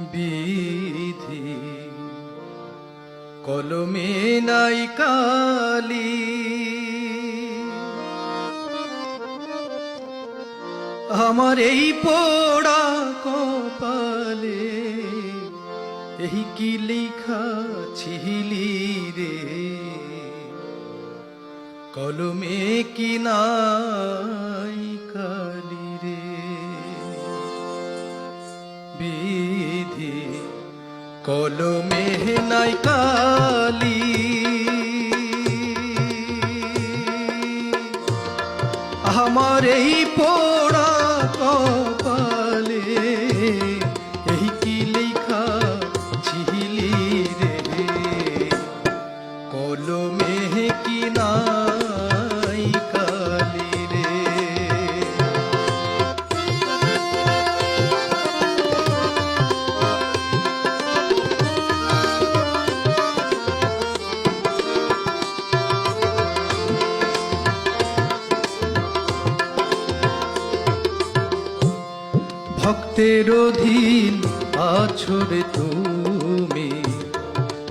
বিধি। কলমে নাই কালি। আমার এই পোড়া কপালে, এই কি লেখা ছিলি রে? কলমে কি নাই বিধি কলমে নাই কালি। আমার এই পোড়া কপালে, এই কি লেখা ছিলি রে? কলমে কি নাই ভক্তের অধীন আছরে তুমি।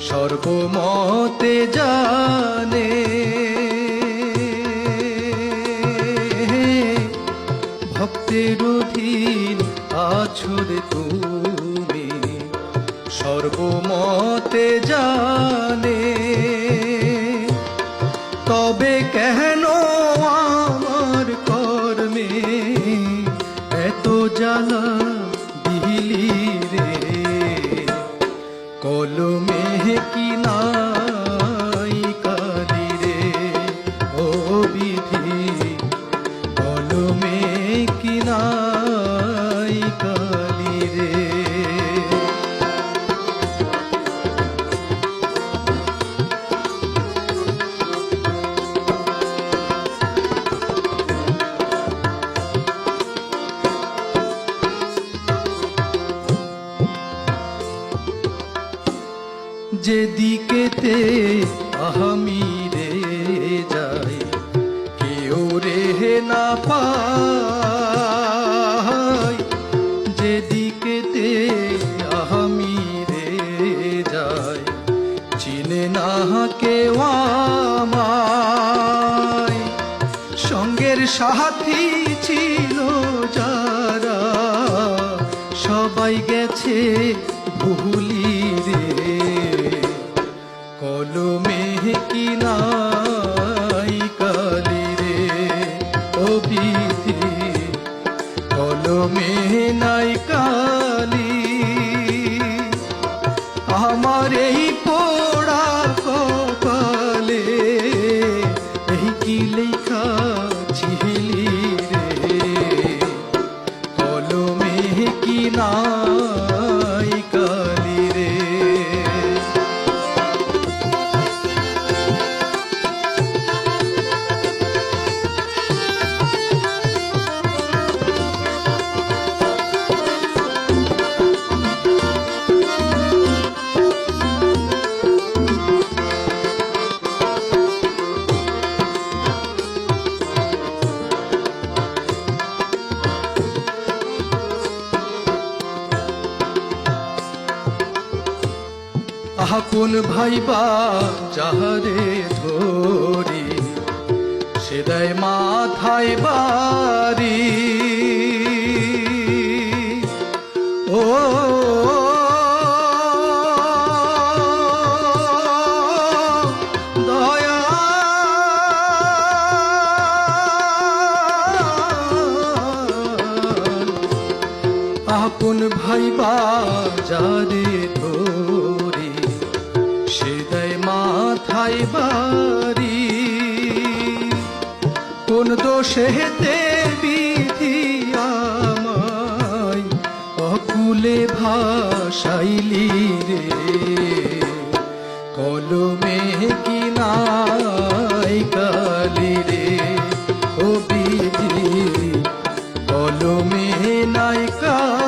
সর্বমতে জানে। ভক্তের অধীন আছরে তুমি। সর্বমতে জানে। তবে কেন আমার কর্মে যেদিকেতে আমি রে যাই, কেউ রে না পাই যেদিকেতে আমি রে যাই, চিনে না কেউ আমায়। সঙ্গের সাথী ছিল যারা, সবাই গেছে ভুলি নাই আপন ভাইবা যাহারে ধরি? সে দেয় মাথায় বাড়ি। ও আপন ভাইবা বাজারে ধরে? সে দেয় মাথায় বাড়ি। কোন দোষেতে বিধি আমায়, অকুলে ভাসাইলি রে। কলমে কি নাই কালি রে, ও বিধি, কলমে নাই কালি